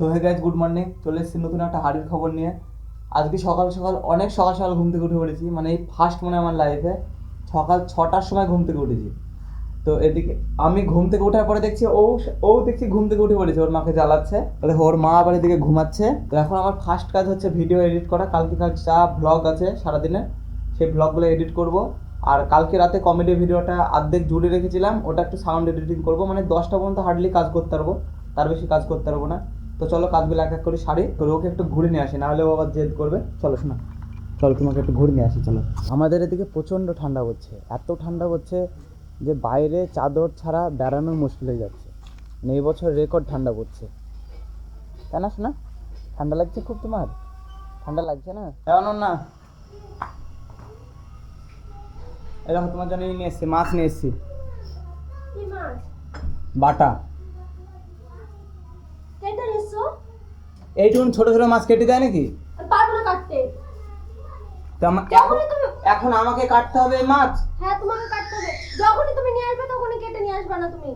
তো hey guys good morning চলে এসেছি নতুন একটা হাড়ির খবর নিয়ে। আজকে সকাল সকাল, অনেক সকাল সকাল ঘুম থেকে উঠে পড়েছি। মানে এই ফার্স্ট মনে আমার লাইফে সকাল ছটার সময় ঘুম থেকে উঠেছি। তো এদিকে আমি ঘুম থেকে ওঠার পরে দেখছি ও ও দেখছি ঘুম থেকে উঠে পড়েছে, ওর মাকে জ্বালাচ্ছে। তাহলে ওর মা আবার এদিকে ঘুমাচ্ছে। তো এখন আমার ফার্স্ট কাজ হচ্ছে ভিডিও এডিট করা। কালকে কাল যা ব্লগ আছে সারাদিনে, সেই ব্লগগুলো এডিট করব। আর কালকে রাতে কমেডি ভিডিওটা অর্ধেক জুড়ে রেখেছিলাম। ওটা একটু সাউন্ড এডিটিং করব। মানে দশটা পর্যন্ত হার্ডলি কাজ করতে পারব। তার বেশি কাজ করতে পারব না। তো চলো কাজগুলো এক এক করে সারি তো ওকে একটু ঘুরে নিয়ে আসি নাহলে ও আবার জেদ করবে। চলো শোনা চলো তোমাকে একটু ঘুরে নিয়ে আসি চলো। আমাদের এদিকে প্রচণ্ড ঠান্ডা পড়ছে এত ঠান্ডা পড়ছে যে বাইরে চাদর ছাড়া বেড়ানো মুশকিল হয়ে যাচ্ছে। মানে এই বছর রেকর্ড ঠান্ডা পড়ছে। তাই না শোনা? ঠান্ডা লাগছে খুব তোমার? ঠান্ডা লাগছে না? এমন না এরকম তোমার জন্য নিয়ে এসছি মাছ নিয়ে এসছি। বাটা কেটে নিচ্ছো এইটুকুন ছোট ছোট মাছ কেটে দেয় নাকি? পারব না কাটতে। এখন এখন আমাকে কাটতে হবে মাছ? হ্যাঁ তোমাকে কাটতে হবে। যখনই তুমি নিয়ে আসবে তখনই কেটে নিয়ে আসবে না তুমি।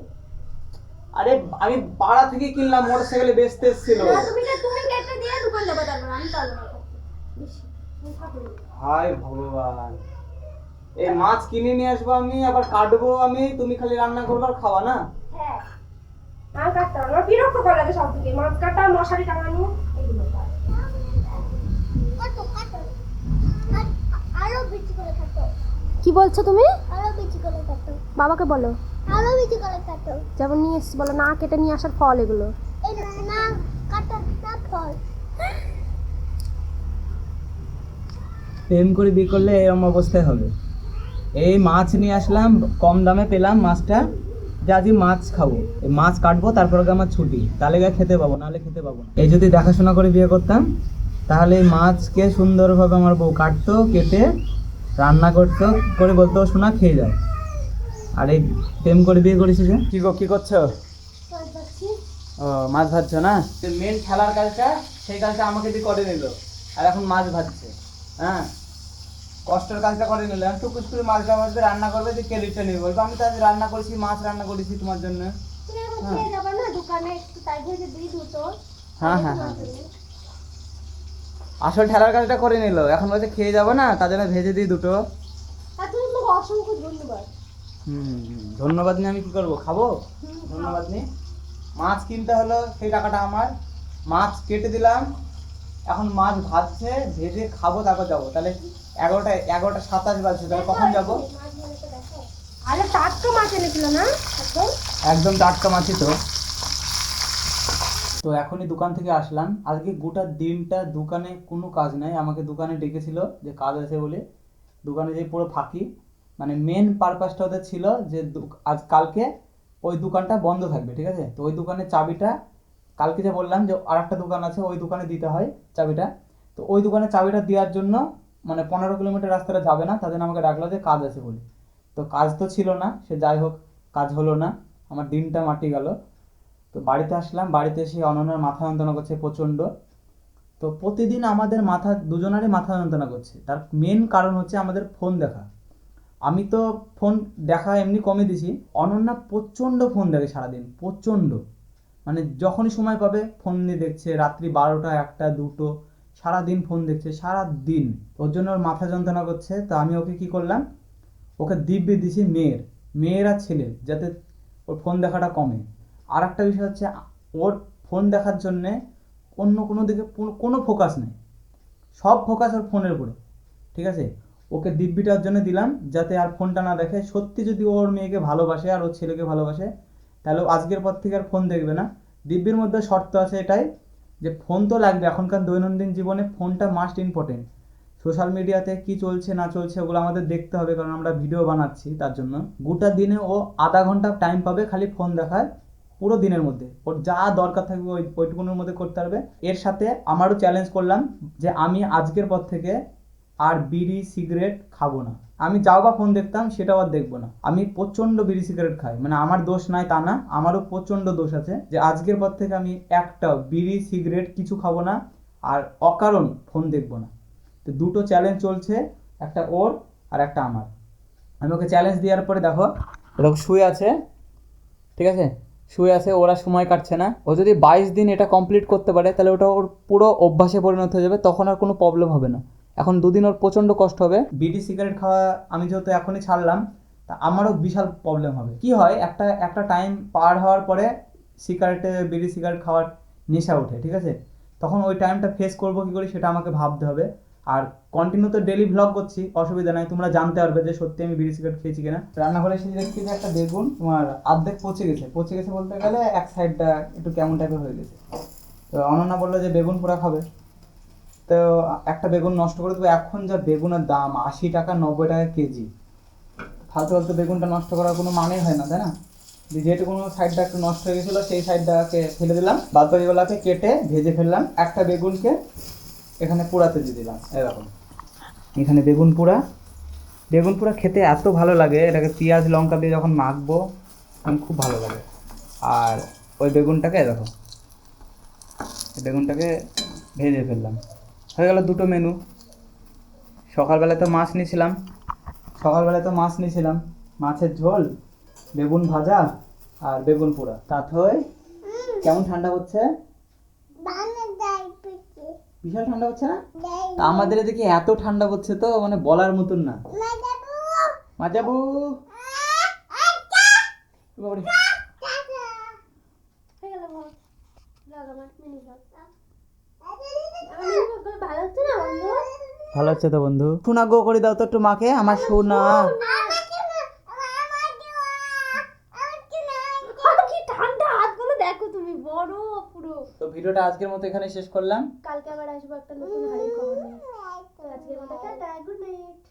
আরে আমি পাড়া থেকে কিনলাম মোটর সাইকেলে বেচতে এসেছিল। তুমি তুমি কেটে দিয়ে দোকান যাবে তারপর আমি পারব না কাটতে বেশি তুমি থাকো। না। হায় ভগবান। এই মাছ কিনে নিয়ে আসব আমি আবার কাটবো আমি তুমি খালি রান্না করবে আর খাওয়া না? হ্যাঁ। মাছ কাটতে আমার বিরক্ত করে লাগে সব থেকে মাছ কাটা মশারি টাঙানো এগুলো কাটো কাটো। আরও বেশি করে কাটো। কি বলছো তুমি? বাবাকে বলো। যেমন নিয়ে এসছি বলো না কেটে নিয়ে আসার ফল এগুলো। এই না কাটা না ফল। প্রেম করে বিয়ে করলে এরকম অবস্থায় হবে। এই মাছ নিয়ে আসলাম কম দামে পেলাম মাছটা। যে আজকে মাছ খাব। এই মাছ কাটবো তারপর আগে আমার ছুটি। তাহলে গিয়ে খেতে পাবো নাহলে খেতে পাবো না। এই যদি দেখাশোনা করে বিয়ে করতাম তাহলে এই মাছকে সুন্দরভাবে আমার বউ কাটতো কেটে রান্না করতো করে বলতো শোনা খেয়ে যায় আর এই প্রেম করে বিয়ে করেছি যে। কি গো কি করছ? ও মাছ ভাজছো না? মেন খেলার কাজটা সেই কাজটা আমাকে দিয়ে করে নিল। আর এখন মাছ ভাজছে হ্যাঁ? কষ্টের কাজটা করে নিল। এখন টুকুস করে মাছটা ভাজবে রান্না করবে যে ক্রেডিটটা নেবে বলব আমি তো আজ রান্না করেছি মাছ রান্না করেছি তোমার জন্য। হ্যাঁ। খেয়ে যাবে না? দোকানে একটু তাই ভেজে দিই দুটো হ্যাঁ হ্যাঁ হ্যাঁ। আসল ঠেলার কাজটা করে নিল। এখন বলছে খেয়ে যাব না তার জন্য ভেজে দিই দুটো। অসংখ্য ধন্যবাদ। হুম হুম, ধন্যবাদ নিয়ে আমি কি করব? খাব? ধন্যবাদ নিয়ে। মাছ কিনতে হলো সেই টাকাটা আমার। মাছ কেটে দিলাম। এখন মাছ ভাজছে ভেজে খাব তারপর যাব। তাহলে এগারোটা এগারোটা সাতাশ বাজছে তাহলে কখন যাব? আরে টাটকা মাছ এনেছিল না? একদম? টাটকা মাছই তো। তো এখনই দোকান থেকে আসলাম। আজকে গোটা দিনটা দোকানে কোনো কাজ নাই। আমাকে দোকানে ডেকেছিল যে কাজ আছে বলে। দোকানে যে পুরো ফাঁকি। মানে মেন পারপাসটা ওদের ছিল যে আজ কালকে ওই দোকানটা বন্ধ থাকবে ঠিক আছে? তো ওই দোকানের চাবিটা কালকে যে বললাম যে আর একটা দোকান আছে, ওই দোকানে দিতে হয় চাবিটা। তো ওই দোকানে চাবিটা দেওয়ার জন্য মানে পনেরো কিলোমিটার রাস্তাটা যাবে না তাদের আমাকে ডাকলো যে কাজ আছে বলে। তো কাজ তো ছিল না, সে যাই হোক, কাজ হলো না, আমার দিনটা মাটি গেল। তো বাড়িতে আসলাম, বাড়িতে এসে অনন্যার মাথা যন্ত্রণা করছে প্রচণ্ড। তো প্রতিদিন আমাদের মাথা, দুজনারই মাথা যন্ত্রণা করছে। তার মেন কারণ হচ্ছে আমাদের ফোন দেখা। আমি তো ফোন দেখা এমনি কমে দিছি। অনন্যা প্রচণ্ড ফোন দেখে সারাদিন, প্রচণ্ড। মানে যখনই সময় পাবে ফোন নিয়ে দেখছে, রাত্রি বারোটা, একটা, দুটো, সারাদিন ফোন দেখছে সারা দিন ওর জন্য ওর মাথা যন্ত্রণা করছে, তো আমি ওকে কি করলাম? ওকে দিব্যি দিছি মেয়ের মেয়ের ছেলের, যাতে ওর ফোন দেখাটা কমে। আর একটা বিষয় হচ্ছে, ওর ফোন দেখার জন্যে অন্য কোনো দিকে কোনো ফোকাস নেই। সব ফোকাস ওর ফোনের উপরে, ঠিক আছে? ওকে দিব্যিটার জন্য দিলাম, যাতে আর ফোনটা না দেখে। সত্যি যদি ওর মেয়েকে ভালোবাসে, আর ওর ছেলেকে ভালোবাসে তাহলে আজকের পর থেকে আর ফোন দেখবে না। দিব্যির মধ্যে শর্ত আছে এটাই যে ফোন তো লাগবে, এখনকার দৈনন্দিন জীবনে ফোনটা মাস্ট ইম্পর্টেন্ট সোশ্যাল মিডিয়াতে কি চলছে, না চলছে ওগুলো আমাদের দেখতে হবে, কারণ আমরা ভিডিও বানাচ্ছি তার জন্য। গোটা দিনে ও আধা ঘণ্টা টাইম পাবে খালি ফোন দেখার পুরো দিনের মধ্যে। ওর যা দরকার থাকবে ওই ওইটুকুনের মধ্যে করতে পারবে। এর সাথে আমারও চ্যালেঞ্জ করলাম যে আমি আজকের পর থেকে আর বিড়ি সিগারেট খাব না। আমি যাও বা ফোন দেখতাম, সেটাও আর দেখব না। আমি প্রচণ্ড বিড়ি সিগারেট খাই। মানে আমার দোষ নাই তা না, আমারও প্রচণ্ড দোষ আছে যে আজকের পর থেকে আমি একটাও বিড়ি সিগারেট কিছু খাব না আর অকারণ ফোন দেখব না। তো দুটো চ্যালেঞ্জ চলছে, একটা ওর আর একটা আমার। আমি ওকে চ্যালেঞ্জ দেওয়ার পরে দেখো এরকম শুয়ে আছে, ঠিক আছে? শুয়ে আছে, ওরা সময় কাটছে না। ও যদি বাইশ দিন এটা কমপ্লিট করতে পারে, তাহলে ওটা ওর পুরো অভ্যাসে পরিণত হয়ে যাবে, তখন আর কোনো প্রবলেম হবে না। এখন দুদিন ওর প্রচণ্ড কষ্ট হবে। বিড়ি, সিগারেট খাওয়া আমি যেহেতু এখনই ছাড়লাম, তা আমারও বিশাল প্রবলেম হবে। কি হয়, একটা একটা টাইম পার হওয়ার পরে সিগারেটে, বিড়ি, সিগারেট খাওয়ার নেশা ওঠে, ঠিক আছে? তখন ওই টাইমটা ফেস করব কি করে সেটা আমাকে ভাবতে হবে। আর কন্টিনিউ তো ডেলি ভ্লগ করছি, অসুবিধা নাই, তোমরা জানতে পারবে যে সত্যি আমি বিড়ি, সিগারেট খেয়েছি কিনা। রান্নাঘরে এসে দেখছি যে একটা বেগুন, তোমার অর্ধেক পচে গেছে। পচে গেছে বলতে গেলে এক সাইডটা একটু কেমন টাইপের হয়ে গেছে। তো অনন্যা বলল যে বেগুন পোড়া খাবে। তো একটা বেগুন নষ্ট করে দেবো। এখন যা বেগুনের দাম, আশি টাকা নব্বই টাকা কেজি। ফালতু ফালতু বেগুনটা নষ্ট করার কোনো মানেই হয় না, তাই না? যেহেতু কোনো সাইডটা একটু নষ্ট হয়ে গেছিল, সেই সাইডটাকে ফেলে দিলাম বাদ কেটে ভেজে ফেললাম। একটা বেগুনকে এখানে পোড়াতে দিয়ে দিলাম, এরকম। এখানে বেগুন পোড়া। বেগুন পোড়া খেতে এত ভালো লাগে, এটাকে পেঁয়াজ, লঙ্কা দিয়ে যখন মাখবো, তখন খুব ভালো লাগে। আর ওই বেগুনটাকে, দেখো বেগুনটাকে ভেজে ফেললাম। হয়ে গেল দুটো মেনু সকালবেলায় তো মাছ নিয়েছিলাম। সকালবেলায় তো মাছ নিয়েছিলাম। মাছের ঝোল, বেগুন ভাজা আর বেগুন পোড়া। তাতে কেমন ঠান্ডা হচ্ছে? বিশাল ঠান্ডা হচ্ছে না? আমাদের এদিকে এত ঠান্ডা হচ্ছে তো মানে বলার মতন না। মাজাবু! বাবারে। টাটা হয়ে গেল বল দাদা আমার মিনি ব্লগ আমার মিনি ব্লগ ভালো হচ্ছে তো বন্ধু? সোনা গো করে দাও তো একটু মাকে আমার সোনা। আমাকে না আমার দিও আমাকে না আর কি ঠান্ডা হাতগুলো দেখো তুমি বড় পুরো। তো ভিডিওটা আজকের মতো এখানে শেষ করলাম। কালকে আবার আসব একটা নতুন হাড়ির খবর নিয়ে। আজকের মতো টাটা গুড নাইট